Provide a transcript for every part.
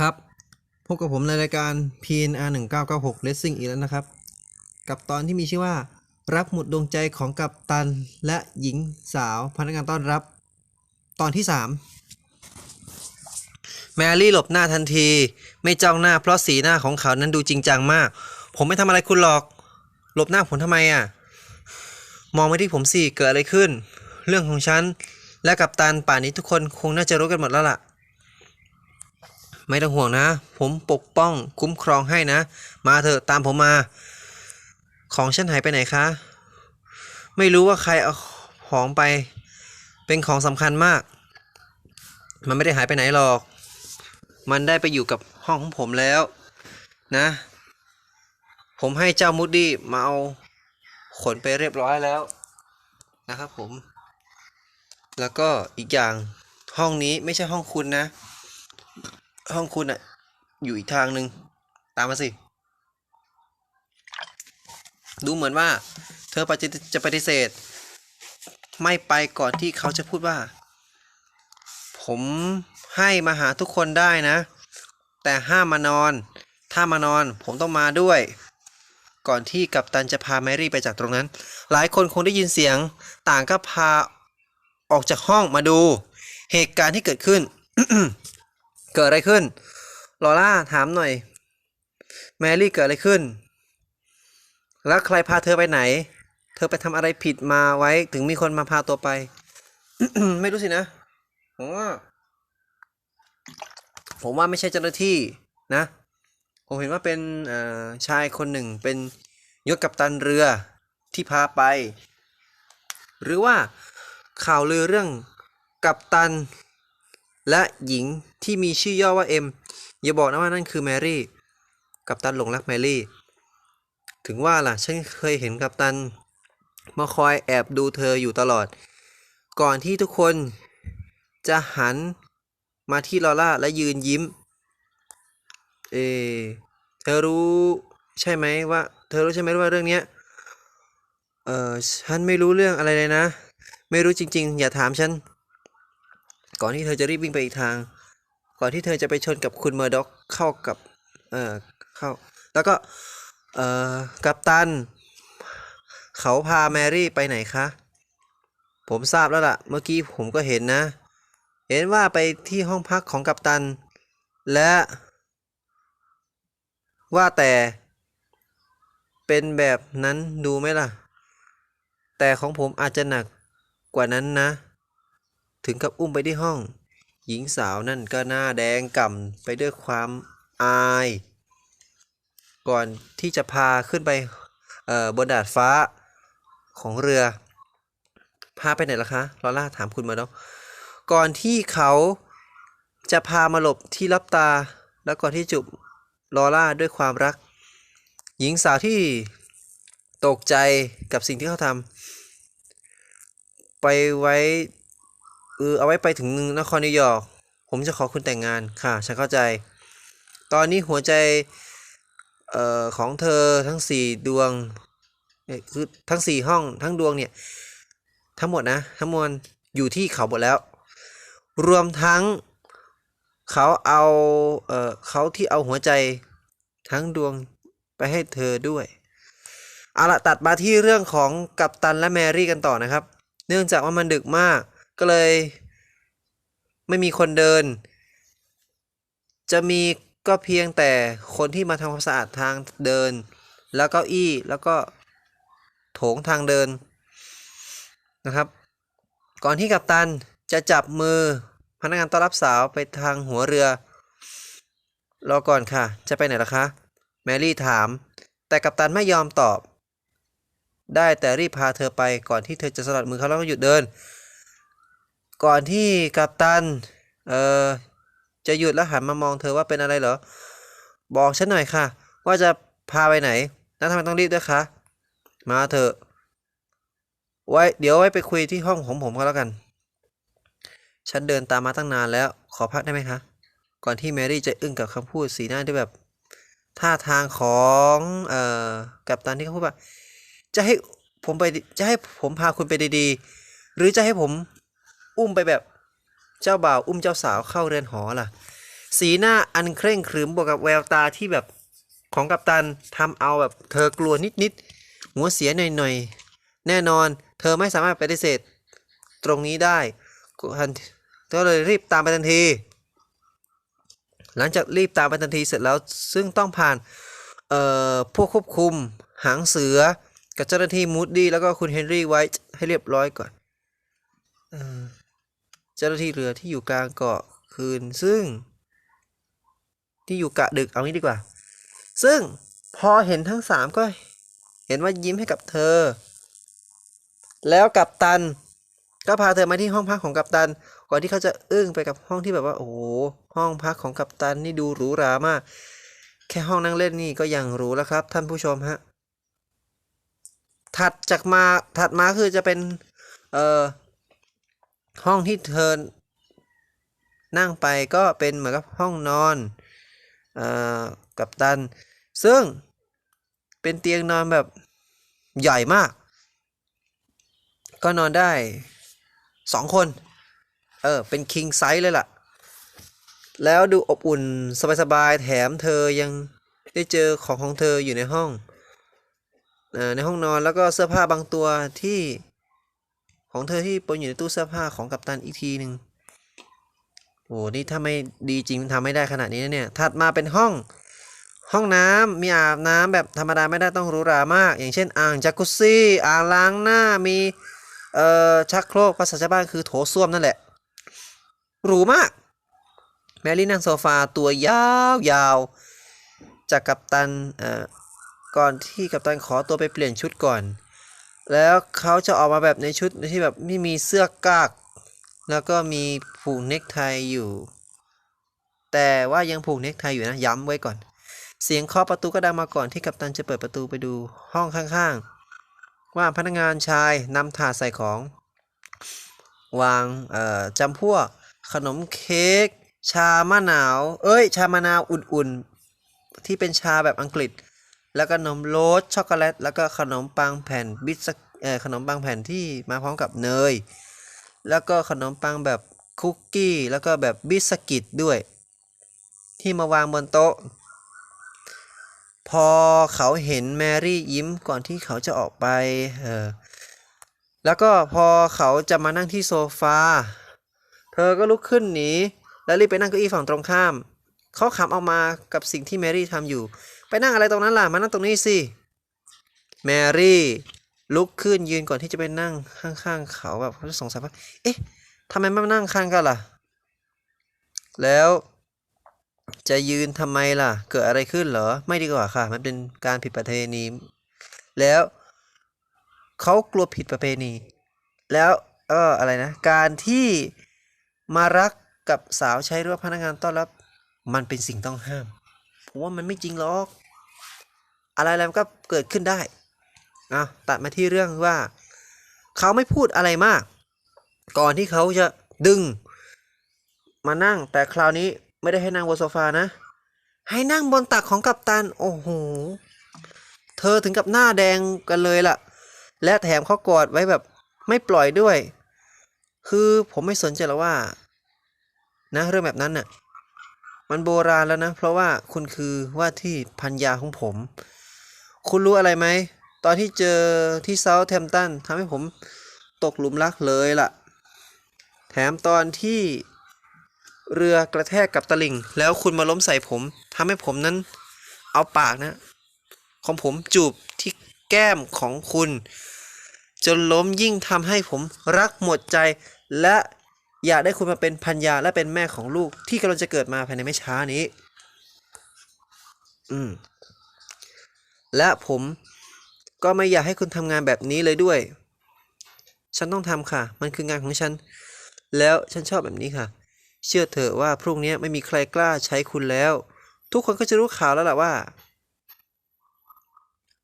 ครับพบกับผมในรายการ PNR 1996 Racing อีกแล้วนะครับ กับตอนที่มีชื่อว่า รับหมุดดวงใจของกัปตันและหญิงสาวพนักงานต้อนรับ ตอนที่ 3 แมรี่หลบหน้าทันที ไม่จ้องหน้าเพราะสีหน้าของเขานั้นดูจริงจังมาก ผมไม่ทำอะไรคุณหรอก หลบหน้าผมทำไมอะ มองไปที่ผมสิเกิดอะไรขึ้น เรื่องของฉันและกัปตันป่านนี้ทุกคนคงน่าจะรู้กันหมดแล้วล่ะ ไม่ต้องห่วงนะ ผมปกป้องคุ้มครองให้นะ มาเถอะตามผมมา ของฉันหายไปไหนคะ ไม่รู้ว่าใครเอาของไป เป็นของสำคัญมาก มันไม่ได้หายไปไหนหรอก มันได้ไปอยู่กับห้องของผมแล้วนะ ผมให้เจ้ามูดดี้มาเอาขนไปเรียบร้อยแล้วนะครับผม แล้วก็อีกอย่างห้องนี้ไม่ใช่ห้องคุณนะ ห้องคุณอะอยู่อีกทางหนึ่งตามมาสิ ดูเหมือนว่า เธอปฏิจะปฏิเสธ ไม่ไปก่อนที่เขาจะพูดว่า ผมให้มาหาทุกคนได้นะ แต่ห้ามมานอน ถ้ามานอนผมต้องมาด้วย ก่อนที่กัปตันจะพาแมรี่ไปจากตรงนั้น หลายคนคงได้ยินเสียง ต่างก็พาออกจากห้องมาดู เหตุการณ์ที่เกิดขึ้น เกิดอะไรขึ้น ลอร่าถามหน่อย แมรี่เกิดอะไรขึ้น แล้วใครพาเธอไปไหน เธอไปทำอะไรผิดมาไว้ ถึงมีคนมาพาตัวไป ไม่รู้สินะผมว่าผมว่าไม่ใช่เจ้าหน้าที่นะ ผมเห็นว่าเป็นเอ่อชายคนหนึ่ง เป็นยศกัปตันเรือที่พาไป หรือว่าข่าวลือเรื่องกัปตัน และหญิงที่มีชื่อย่อว่าเอ็มอย่าบอกนะว่านั่นคือแมรี่ กัปตันหลงรักแมรี่ ถึงว่าล่ะ ฉันเคยเห็นกัปตันมาคอยแอบดูเธออยู่ตลอด ก่อนที่ทุกคนจะหันมาที่ลอร่าและยืนยิ้มเออเธอรู้ใช่ไหมว่า เธอรู้ใช่ไหมว่าเรื่องเนี้ย เออฉันไม่รู้เรื่องอะไรเลยนะ ไม่รู้จริง ๆ อย่าถามฉัน ก่อนที่เธอจะรีบวิ่งไปอีกทาง ก่อนที่เธอจะไปชนกับคุณเมอร์ด็อกเข้ากับเอ่อเข้า แล้วก็เออกัปตัน เขาพาแมรี่ไปไหนคะ ผมทราบแล้วล่ะ เมื่อกี้ผมก็เห็นนะ เห็นว่าไปที่ห้องพักของกัปตัน และ ว่าแต่ เป็นแบบนั้นดูไหมล่ะ แต่ของผมอาจจะหนักกว่านั้นนะ ถึงกับอุ้มไปที่ห้อง หญิงสาวนั่นก็หน้าแดงก่ำไปด้วยความอาย ก่อนที่จะพาขึ้นไปบนดาดฟ้าของเรือ พาไปไหนล่ะคะ ลอล่าถามคุณมาดอกก่อนที่เขาจะพามาหลบที่รับตา แล้วก่อนที่จูบลอล่าด้วยความรัก หญิงสาวที่ตกใจกับสิ่งที่เขาทำไปไว้ เออเอาไว้ไปถึงนครนิวยอร์กผมจะขอคุณแต่งงานค่ะ ฉันเข้าใจ ตอนนี้หัวใจเอ่อของเธอทั้งสี่ดวงเอ่อคือทั้งสี่ห้องทั้งดวงเนี่ย ทั้งหมดนะ ทั้งมวลอยู่ที่เขาหมดแล้ว รวมทั้งเขาเอาเอ่อเขาที่เอาหัวใจทั้งดวงไปให้เธอด้วยเอาละตัดมาที่เรื่องของกัปตันและแมรี่กันต่อนะครับ เนื่องจากว่ามันดึกมาก ก็เลย ไม่มีคนเดิน จะมีก็เพียงแต่คนที่มาทำความสะอาดทางเดิน แล้วก้าอี้แล้วก็โถงทางเดินนะครับ ก่อนที่กัปตันจะจับมือพนักงานต้อนรับสาวไปทางหัวเรือ รอก่อนค่ะ จะไปไหนล่ะคะ แมรี่ถาม แต่กัปตันไม่ยอมตอบ ได้แต่รีบพาเธอไปก่อนที่เธอจะสลัดมือเขาแล้วก็หยุดเดิน ก่อนที่กัปตัน เอ่อ จะหยุดแล้วหันมามองเธอว่าเป็นอะไรเหรอ บอกฉันหน่อยค่ะ ว่าจะพาไปไหน แล้วทำไมต้องรีบด้วยคะ มาเถอะ ไว้ เดี๋ยวไว้ไปคุยที่ห้องของผมก็แล้วกัน ฉันเดินตามมาตั้งนานแล้ว ขอพักได้ไหมคะ ก่อนที่แมรี่จะอึ้งกับคำพูดสีหน้าที่แบบ ท่าทางของเอ่อกัปตันที่เขาพูดว่า จะให้ผมไป จะให้ผมพาคุณไปดีๆ หรือจะให้ผม อุ้มไปแบบเจ้าบ่าวอุ้มเจ้าสาวเข้าเรือนหอล่ะ สีหน้าอันเคร่งครึมบวกกับแววตาที่แบบของกัปตันทำเอาแบบเธอกลัวนิดๆหัวเสียหน่อยๆ แน่นอน เธอไม่สามารถปฏิเสธตรงนี้ได้ก็ทันก็เลยรีบตามไปทันที หลังจากรีบตามไปทันทีเสร็จแล้วซึ่งต้องผ่านเอ่อพวกควบคุมหางเสือกับเจ้าหน้าที่มูดดี้แล้วก็คุณเฮนรี่ไวท์ให้เรียบร้อยก่อน เจ้าหน้าที่เรือที่อยู่กลางเกาะคืนซึ่ง ที่อยู่กะดึกเอางี้ดีกว่า ซึ่งพอเห็นทั้งสามก็เห็นว่ายิ้มให้กับเธอ แล้วกัปตัน ก็พาเธอมาที่ห้องพักของกัปตัน ก่อนที่เขาจะอึ้งไปกับห้องที่แบบว่า โอ้โหห้องพักของกัปตันนี่ดูหรูหรามาก แค่ห้องนั่งเล่นนี่ก็ยังหรูแล้วครับ ท่านผู้ชมฮะถัดจากมาถัดมาคือจะเป็น เอ่อ ห้องที่เธอนั่งไปก็เป็นเหมือนกับห้องนอนอ่อกับตัน ซึ่งเป็นเตียงนอนแบบใหญ่มาก ก็นอนได้สองคน เออ เป็นคิงไซส์เลยล่ะ แล้วดูอบอุ่นสบายๆ แถมเธอยังได้เจอของของเธออยู่ในห้องอ่อในห้องนอนแล้วก็เสื้อผ้าบางตัวที่ ของเธอที่ปนอยู่ในตู้เสื้อผ้าของกัปตันอีกทีหนึ่งโอ้นี่ถ้าไม่ดีจริงทำไม่ได้ขนาดนี้นะเนี่ยถัดมาเป็นห้อง ห้องน้ำมีอาบน้ำแบบธรรมดาไม่ได้ต้องหรูหรามาก อย่างเช่น อ่างจักรุซี่อ่างล้างหน้ามีเอ่อชักโครกภาษาชาวบ้านคือโถส้วมนั่นแหละหรูมาก แมรี่นั่งโซฟาตัวยาวยาวจากกัปตันเอ่อก่อนที่กัปตันขอตัวไปเปลี่ยนชุดก่อน แล้วเขาจะออกมาแบบในชุดที่แบบไม่มีเสื้อกาก แล้วก็มีผูกเนคไทอยู่ แต่ว่ายังผูกเนคไทอยู่นะ ย้ำไว้ก่อน เสียงเคาะประตูก็ดังมาก่อนที่กัปตันจะเปิดประตูไปดูห้องข้างๆ ว่าพนักงานชายนำถาดใส่ของ วางจำพวก ขนมเค้กชามะนาว เอ้ย ชามะนาวอุ่นๆ ที่เป็นชาแบบอังกฤษ แล้วก็นมโรสช็อกโกแลต แล้วก็ขนมปังแผ่นบิสเอ่อขนมปังแผ่นที่มาพร้อมกับเนย แล้วก็ขนมปังแบบคุกกี้ แล้วก็แบบบิสกิตด้วย ที่มาวางบนโต๊ะ พอเขาเห็นแมรี่ยิ้มก่อนที่เขาจะออกไปเออแล้วก็พอเขาจะมานั่งที่โซฟา เธอก็ลุกขึ้นหนี แล้วรีบไปนั่งเก้าอี้ฝั่งตรงข้าม เขาขำออกมากับสิ่งที่แมรี่ทำอยู่ ไปนั่งอะไรตรงนั้นล่ะ มานั่งตรงนี้สิ แมรี่ ลุกขึ้นยืนก่อนที่จะไปนั่งข้างๆเขาแบบเขาสงสัยว่า เอ๊ะทำไมไม่มานั่งข้างกันล่ะ แล้วจะยืนทำไมล่ะ เกิดอะไรขึ้นเหรอ ไม่ดีกว่าค่ะ มันเป็นการผิดประเพณี แล้วเขากลัวผิดประเพณี แล้วเอออะไรนะ การที่มารักกับสาวใช้หรือว่าพนักงานต้อนรับ มันเป็นสิ่งต้องห้าม ผมว่ามันไม่จริงหรอก อะไรอะไรก็เกิดขึ้นได้อะตัดมาที่เรื่องว่า เขาไม่พูดอะไรมาก ก่อนที่เขาจะดึง มานั่ง แต่คราวนี้ไม่ได้ให้นั่งบนโซฟานะ ให้นั่งบนตักของกัปตัน โอ้โห เธอถึงกับหน้าแดงกันเลยล่ะ และแถมเขากอดไว้แบบไม่ปล่อยด้วย คือผมไม่สนใจหรอกว่า นะเรื่องแบบนั้นน่ะ มันโบราณแล้วนะ เพราะว่าคุณคือว่าที่พันยาของผม คุณรู้อะไรไหม ตอนที่เจอที่เซาท์แทมตันทำให้ผมตกหลุมรักเลยล่ะ แถมตอนที่เรือกระแทกกับตะลิ่ง แล้วคุณมาล้มใส่ผมทำให้ผมนั้น เอาปากนะ ของผมจูบที่แก้มของคุณ จนล้มยิ่งทำให้ผมรักหมดใจและ อยากได้คุณมาเป็นพันยาและเป็นแม่ของลูกที่กำลังจะเกิดมาภายในไม่ช้านี้ อืม และผมก็ไม่อยากให้คุณทำงานแบบนี้เลยด้วย ฉันต้องทำค่ะ มันคืองานของฉัน แล้วฉันชอบแบบนี้ค่ะ เชื่อเถอะว่าพรุ่งนี้ไม่มีใครกล้าใช้คุณแล้ว ทุกคนก็จะรู้ข่าวแล้วล่ะว่า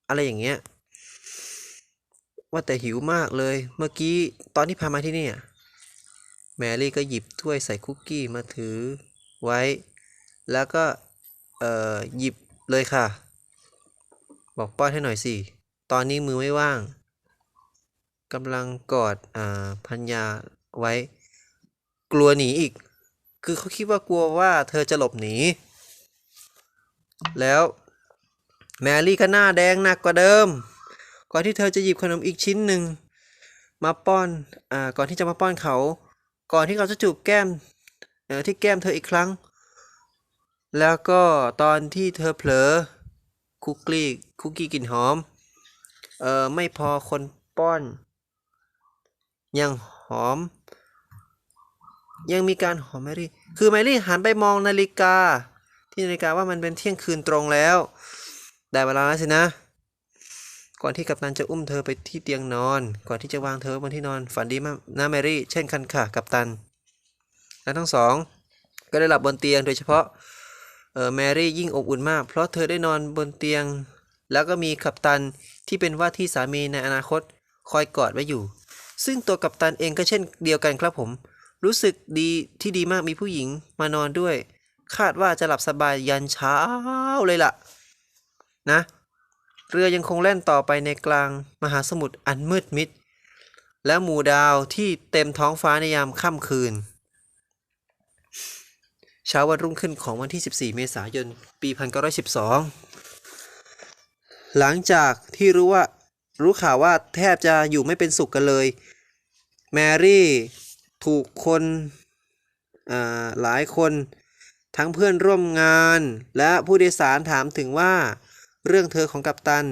อะไรอย่างเงี้ย ว่าแต่หิวมากเลย เมื่อกี้ตอนที่พามาที่นี่อะ แมรี่ก็หยิบถ้วยใส่คุกกี้มาถือไว้ แล้วก็เอ่อหยิบเลยค่ะ บอกป้อนให้หน่อยสิ ตอนนี้มือไม่ว่างกำลังกอดอ่าพัญญาไว้ กลัวหนีอีก คือเขาคิดว่ากลัวว่าเธอจะหลบหนี แล้วแมรี่ก็หน้าแดงหนักกว่าเดิม ก่อนที่เธอจะหยิบขนมอีกชิ้นหนึ่งมาป้อน อ่า ก่อนที่จะมาป้อนเขา ก่อนที่เขาจะจูบแก้มที่แก้มเธออีกครั้ง แล้วก็ตอนที่เธอเผลอคุกกี้คุกกี้กลิ่นหอม เออไม่พอคนป้อน ยังหอม ยังมีการหอมแมรี่ คือแมรี่หันไปมองนาฬิกา ที่นาฬิกาว่ามันเป็นเที่ยงคืนตรงแล้ว ได้เวลาแล้วสินะ ก่อนที่กัปตันจะอุ้มเธอไปที่เตียงนอน ก่อนที่จะวางเธอบนที่นอน ฝันดีมากนะแมรี่ เช่นกันค่ะ กัปตัน และทั้งสอง ก็ได้หลับบนเตียงโดยเฉพาะเออแมรี่ยิ่งอบอุ่นมาก เพราะเธอได้นอนบนเตียง แล้วก็มีกัปตันที่เป็นว่าที่สามีในอนาคตคอยกอดไว้อยู่ ซึ่งตัวกัปตันเองก็เช่นเดียวกันครับผม รู้สึกดีที่ดีมากมีผู้หญิงมานอนด้วย คาดว่าจะหลับสบายยันเช้าเลยล่ะ นะ เรือยังคงแล่นต่อไปในกลางมหาสมุทรอันมืดมิด และหมู่ดาวที่เต็มท้องฟ้าในยามค่ำคืน เช้าวันรุ่งขึ้นของวันที่ 14 เมษายน ปี 1912 หลังจากที่รู้ว่ารู้ข่าวว่าแทบจะอยู่ไม่เป็นสุขกันเลย แมรี่ถูกคนอ่าหลายคนทั้งเพื่อนร่วมงานและผู้โดยสารถามถึงว่า เรื่องเธอของกัปตัน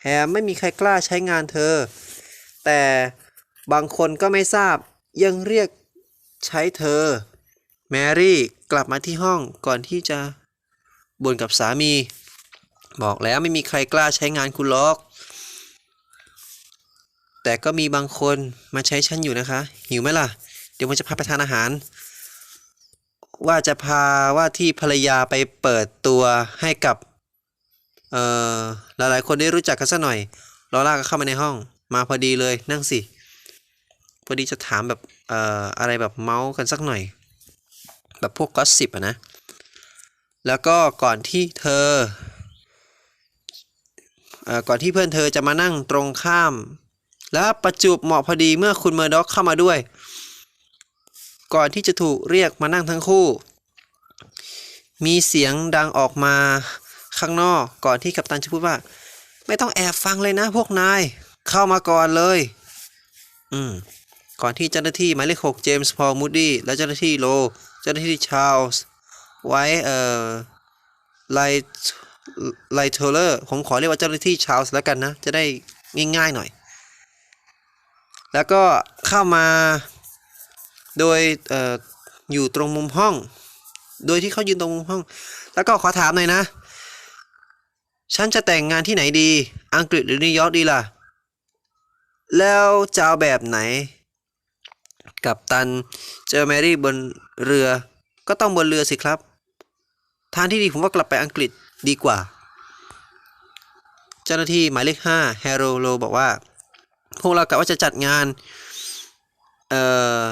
แถมไม่มีใครกล้าใช้งานเธอ แต่บางคนก็ไม่ทราบยังเรียกใช้เธอ แมรี่กลับมาที่ห้องก่อนที่จะบ่นกับสามี บอกแล้วไม่มีใครกล้าใช้งานคุณหรอก แต่ก็มีบางคนมาใช้ฉันอยู่นะคะ หิวไหมล่ะ เดี๋ยวผมจะพาไปทานอาหาร ว่าจะพาว่าที่ภรรยาไปเปิดตัวให้กับ เอ่อหลายๆคนได้รู้จักกันสักหน่อยลอร่าก็เข้ามาในห้อง มาพอดีเลยนั่งสิ พอดีจะถามแบบเอ่ออะไรแบบเมาส์กันสักหน่อย แบบพวกก็สิบอะนะ แล้วก็ก่อนที่เธอเอ่อก่อนที่เพื่อนเธอจะมานั่งตรงข้าม แล้วประจวบเหมาะพอดีเมื่อคุณเมอร์ด็อกเข้ามาด้วย ก่อนที่จะถูกเรียกมานั่งทั้งคู่ มีเสียงดังออกมา ข้างนอกก่อนที่กัปตันจะพูดว่า ไม่ต้องแอบฟังเลยนะพวกนาย เข้ามาก่อนเลย อืมก่อนที่เจ้าหน้าที่หมายเลขหกเจมส์พอลมูดดี้และเจ้าหน้าที่โล เจ้าหน้าที่ชาร์ลส์ไว้เอ่อไลไลเทเลอร์ผมขอเรียกว่าเจ้าหน้าที่ชาร์ลส์แล้วกันนะ จะได้ง่ายๆหน่อย แล้วก็เข้ามาโดยเอ่ออยู่ตรงมุมห้อง โดยที่เขายืนตรงมุมห้อง แล้วก็ขอถามหน่อยนะ ฉันจะแต่งงานที่ไหนดี อังกฤษหรือนิวยอร์กดีล่ะ แล้วจะเอาแบบไหน กับตันเจอแมรี่บนเรือ ก็ต้องบนเรือสิครับ ทางที่ดีผมว่ากลับไปอังกฤษดีกว่า เจ้าหน้าที่หมายเลขห้าแฮร์โรโลบอกว่า พวกเรากะว่าจะจัดงาน เอ่อ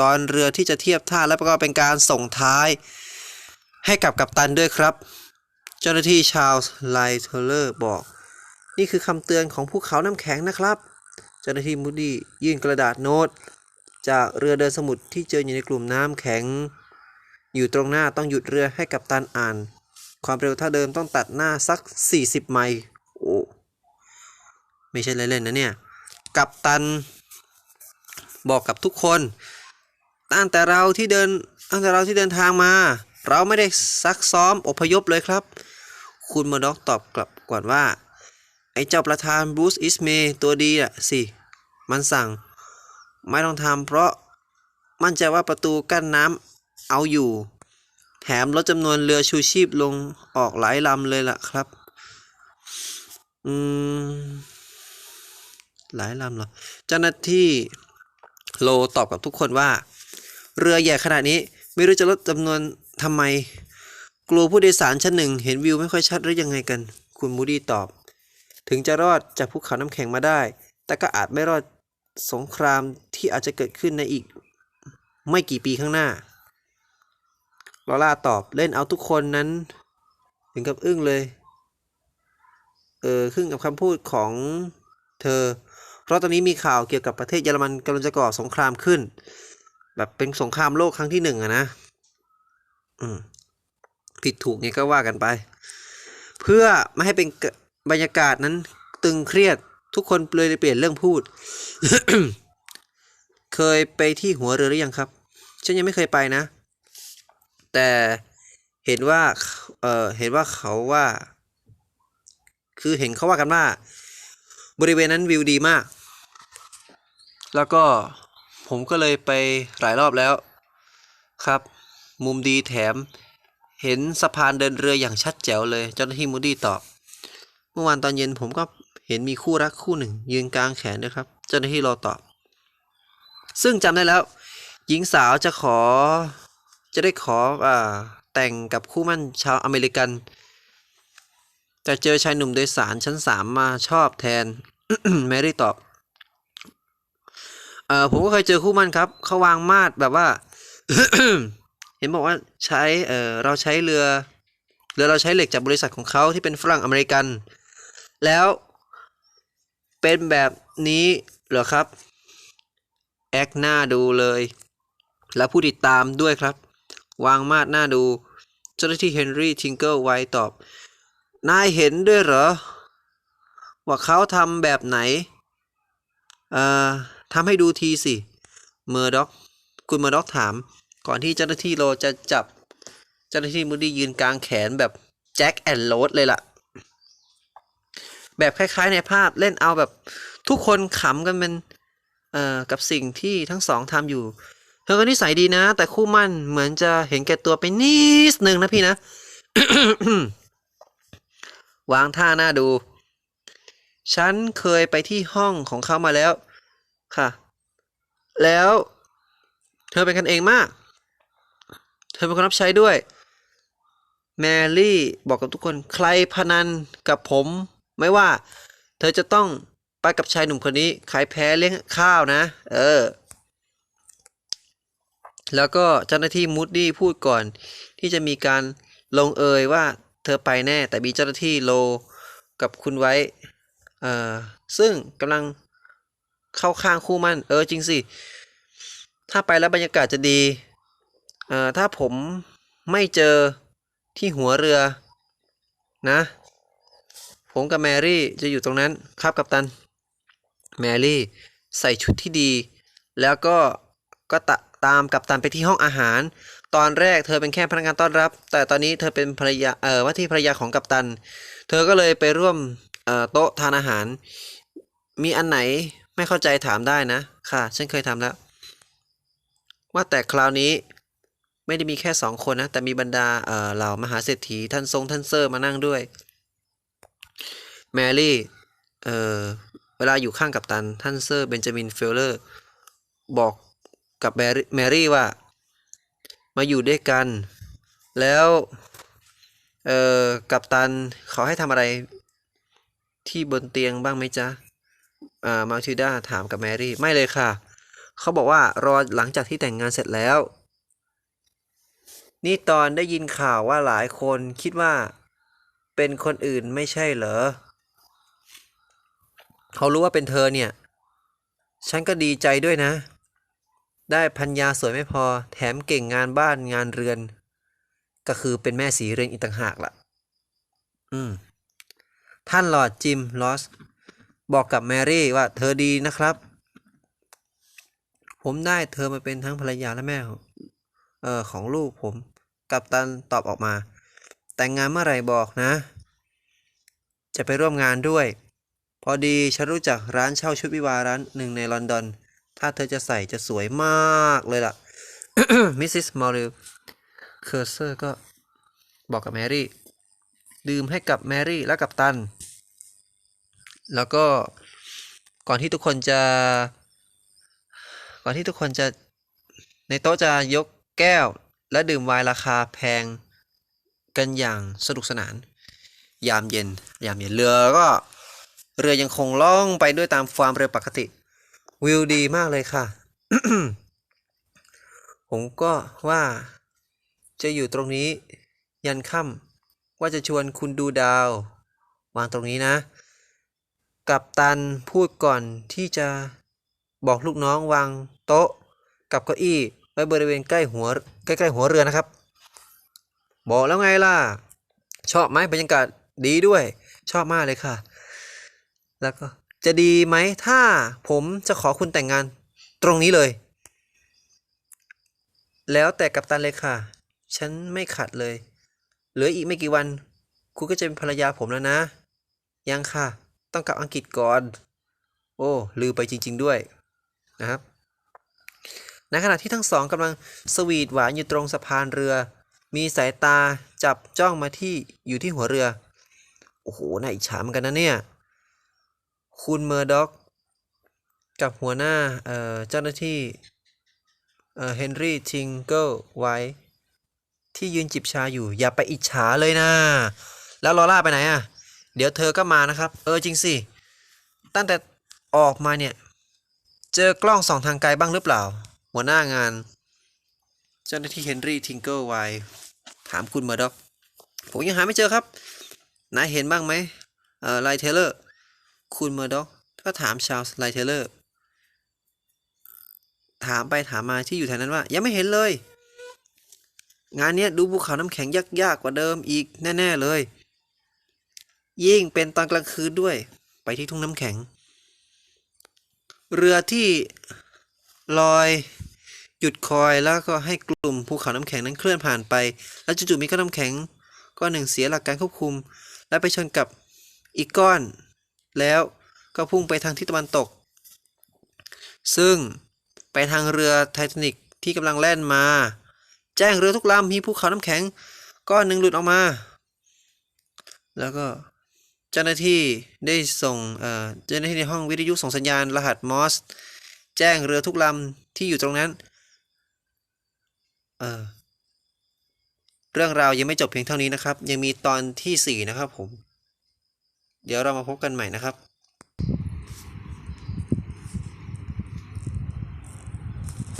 ตอนเรือที่จะเทียบท่าแล้วก็เป็นการส่งท้าย ให้กับกัปตันด้วยครับ จ้าหน้าที่ชาลส์ไลเทเลอร์บอก นี่คือคำเตือนของภูเขาน้ำแข็งนะครับ เจ้าหน้าที่มูดี้ยื่นกระดาษโน้ต จากเรือเดินสมุทรที่เจออยู่ในกลุ่มน้ำแข็ง อยู่ตรงหน้าต้องหยุดเรือให้กัปตันอ่าน ความเร็วเท่าเดิมต้องตัดหน้าสัก 40 ไมล์โอ้ไม่ใช่เล่นๆนะเนี่ย กัปตันบอกกับทุกคนตั้งแต่เราที่เดินตั้งแต่เราที่เดินทางมา เราไม่ได้ซักซ้อมอพยพเลยครับ คุณมอร์ด็อกตอบกลับก่อนว่า ไอ้เจ้าประธานบรูซอิสเมย์ตัวดีอะสิ มันสั่ง ไม่ต้องทำเพราะมั่นใจว่าประตูกั้นน้ำเอาอยู่ แถมลดจำนวนเรือชูชีพลงออกหลายลำเลยล่ะครับ อืม หลายลำเหรอ เจ้าหน้าที่โลตอบกับทุกคนว่า เรือใหญ่ขนาดนี้ ไม่รู้จะลดจำนวนทำไม กลัวผู้โดยสารชั้นหนึ่งเห็นวิวไม่ค่อยชัดหรือยังไงกัน คุณมูดี้ตอบ ถึงจะรอดจากภูเขาน้ำแข็งมาได้ แต่ก็อาจไม่รอดสงครามที่อาจจะเกิดขึ้นในอีก ไม่กี่ปีข้างหน้า ลอล่าตอบเล่นเอาทุกคนนั้น ถึงกับอึ้งเลย เออขึ้นกับคำพูดของเธอ เพราะตอนนี้มีข่าวเกี่ยวกับประเทศเยอรมันกำลังจะก่อสงครามขึ้น แบบเป็นสงครามโลกครั้งที่หนึ่งอะนะ อืม ผิดถูกไงก็ว่ากันไป เพื่อไม่ให้เป็นบรรยากาศนั้นตึงเครียดทุกคนเลยเปลี่ยนเรื่องพูด เคยไปที่หัวเรือหรือยังครับ ฉันยังไม่เคยไปนะ แต่เห็นว่า เออเห็นว่าเขาว่า คือเห็นเขาว่ากันว่า บริเวณนั้นวิวดีมาก แล้วก็ผมก็เลยไปหลายรอบแล้วครับ มุมดีแถม เห็นสะพานเดินเรืออย่างชัดแจ๋วเลยเจ้าหน้าที่มูดี้ตอบ เมื่อวานตอนเย็นผมก็เห็นมีคู่รักคู่หนึ่ง ยืนกลางแขนด้วยครับ เจ้าหน้าที่รอตอบ ซึ่งจำได้แล้ว หญิงสาวจะขอ จะได้ขออ่าแต่งกับคู่มั่นชาวอเมริกัน แต่เจอชายหนุ่มโดยสารชั้นสามมาชอบแทนแมรี่ตอบเออผมก็เคยเจอคู่มั่นครับ เขาวางมาดแบบว่า เห็นบอกว่าใช้เออเราใช้เรือเรือเราใช้เหล็กจากบริษัทของเขาที่เป็นฝรั่งอเมริกัน แล้วเป็นแบบนี้เหรอครับ แอคหน้าดูเลย แล้วผู้ติดตามด้วยครับ วางมาดหน้าดู เจ้าหน้าที่เฮนรี่ทิงเกิลไวตอบ นายเห็นด้วยเหรอ ว่าเขาทำแบบไหน เอ่อทำให้ดูทีสิ เมอร์ด็อก คุณเมอร์ด็อกถาม ก่อนที่เจ้าหน้าที่โลจะจับ เจ้าหน้าที่มูดี้ยืนกลางแขนแบบแจ็คแอนด์โรสเลยล่ะ แบบคล้ายๆในภาพเล่นเอาแบบทุกคนขำกันเป็นเอ่อกับสิ่งที่ทั้งสองทำอยู่ เธอก็นิสัยดีนะ แต่คู่มั่นเหมือนจะเห็นแก่ตัวไปนิดนึงนะพี่นะ วางท่าหน้าดู ฉันเคยไปที่ห้องของเขามาแล้วค่ะ แล้ว เธอเป็นกันเองมาก เธอเป็นคนรับใช้ด้วย แมรี่บอกกับทุกคนใครพนันกับผม ไม่ว่า เธอจะต้องไปกับชายหนุ่มคนนี้ใครแพ้เลี้ยงข้าวนะ เออ แล้วก็เจ้าหน้าที่มูดดี้พูดก่อน ที่จะมีการลงเอยว่าเธอไปแน่ แต่มีเจ้าหน้าที่โลกับคุณไว้ เออซึ่งกำลังเข้าข้างคู่มั่น เออจริงสิ ถ้าไปแล้วบรรยากาศจะดี เอ่อถ้าผมไม่เจอที่หัวเรือนะ ผมกับแมรี่จะอยู่ตรงนั้นครับกัปตัน แมรี่ใส่ชุดที่ดี แล้วก็ก็ตะตามกัปตันไปที่ห้องอาหาร ตอนแรกเธอเป็นแค่พนักงานต้อนรับ แต่ตอนนี้เธอเป็นภรรยาเอ่อว่าที่ภรรยาของกัปตัน เธอก็เลยไปร่วมเอ่อโต๊ะทานอาหาร มีอันไหนไม่เข้าใจถามได้นะ ค่ะ ฉันเคยทำแล้ว ว่าแต่คราวนี้ ไม่ได้มีแค่สองคนนะ แต่มีบรรดาเอ่อเหล่ามหาเศรษฐีท่านทรงท่านเซอร์มานั่งด้วย แมรี่เอ่อเวลาอยู่ข้างกับตันท่านเซอร์เบนจามินเฟลเลอร์ บอกกับแมรี่ว่า มาอยู่ด้วยกัน แล้วเอ่อกับตันเขาให้ทำอะไรที่บนเตียงบ้างไหมจ๊ะอ่ามาทิลดาถามกับแมรี่ ไม่เลยค่ะ เขาบอกว่ารอหลังจากที่แต่งงานเสร็จแล้ว นี่ตอนได้ยินข่าวว่าหลายคนคิดว่า เป็นคนอื่นไม่ใช่เหรอ เขารู้ว่าเป็นเธอเนี่ย ฉันก็ดีใจด้วยนะ ได้พัญญาสวยไม่พอ แถมเก่งงานบ้านงานเรือน ก็คือเป็นแม่สีเรือนอีกต่างหากล่ะ อืม ท่านหลอดจิมลอส บอกกับแมรี่ว่าเธอดีนะครับ ผมได้เธอมาเป็นทั้งภรรยาและแม่เอ่อของลูกผม กัปตันตอบออกมา แต่งงานเมื่อไหร่บอกนะ จะไปร่วมงานด้วย พอดีฉันรู้จักร้านเช่าชุดวิวาร้านหนึ่งในลอนดอน ถ้าเธอจะใส่จะสวยมากเลยล่ะ มิสซิสมอริลเคอร์เซอร์ก็บอกกับแมรี่ ดื่มให้กับแมรี่และกับตัน แล้วก็ก่อนที่ทุกคนจะ ก่อนที่ทุกคนจะในโต๊ะจะยกแก้ว และดื่มไวน์ราคาแพงกันอย่างสนุกสนาน ยามเย็น ยามเย็นเรือก็เรือยังคงล่องไปด้วยตามความเร็วปกติ วิวดีมากเลยค่ะ ผมก็ว่าจะอยู่ตรงนี้ ยันค่ำว่าจะชวนคุณดูดาว วางตรงนี้นะ กับตันพูดก่อนที่จะบอกลูกน้องวางโต๊ะ กับเก้าอี้ ไว้บริเวณใกล้หัวใกล้ๆหัวเรือนะครับ บอกแล้วไงล่ะ ชอบไหมบรรยากาศดีด้วย ชอบมากเลยค่ะ แล้วก็จะดีไหมถ้าผมจะขอคุณแต่งงานตรงนี้เลย แล้วแต่กัปตันเลยค่ะ ฉันไม่ขัดเลย เหลืออีกไม่กี่วัน คุณก็จะเป็นภรรยาผมแล้วนะ ยังค่ะ ต้องกลับอังกฤษก่อน โอ้ ลืมไปจริง ๆ ด้วยนะครับ ในขณะที่ทั้งสองกำลังสวีทหวานอยู่ตรงสะพานเรือ มีสายตาจับจ้องมาที่อยู่ที่หัวเรือ โอ้โห น่าอิจฉาเหมือนกันนะเนี่ย คุณเมอร์ด็อก กับหัวหน้าเอ่อเจ้าหน้าที่เอ่อเฮนรี่ทิงเกิลไว้ ที่ยืนจิบชาอยู่ อย่าไปอิจฉาเลยนะ แล้วลอร่าไปไหนอะ เดี๋ยวเธอก็มานะครับ เออจริงสิ ตั้งแต่ออกมาเนี่ย เจอกล้องสองทางไกลบ้างหรือเปล่า หัวหน้างาน เจ้าหน้าที่เฮนรี่ทิงเกิลไวถามคุณเมอร์ด็อก ผมยังหาไม่เจอครับ นายเห็นบ้างไหมเอ่อไลเทเลอร์ คุณเมอร์ด็อก ก็ถามชาลส์ไลเทเลอร์ ถามไปถามมาที่อยู่แถวนั้นว่า ยังไม่เห็นเลย งานเนี้ยดูภูเขาน้ำแข็งยากๆกว่าเดิมอีกแน่ ๆ เลย ยิ่งเป็นตอนกลางคืนด้วย ไปที่ทุ่งน้ำแข็ง เรือที่ลอย ยุดคอยแล้วก็ให้กลุ่มภูเขาน้ำแข็งนั้นเคลื่อนผ่านไป แล้วจู่ๆมีก้อนน้ำแข็งก้อนหนึ่งเสียหลักการควบคุม และไปชนกับอีกก้อน แล้วก็พุ่งไปทางทิศตะวันตก ซึ่งไปทางเรือไททานิกที่กำลังแล่นมา แจ้งเรือทุกลำมีภูเขาน้ำแข็ง ก้อนหนึ่งหลุดออกมา แล้วก็เจ้าหน้าที่ได้ส่งเอ่อเจ้าหน้าที่ในห้องวิทยุส่งสัญญาณรหัสมอสแจ้งเรือทุกลำที่อยู่ตรงนั้น เออเรื่องราวยังไม่จบเพียงเท่านี้นะครับ ยังมีตอนที่สี่นะครับผม เดี๋ยวเรามาพบกันใหม่นะครับ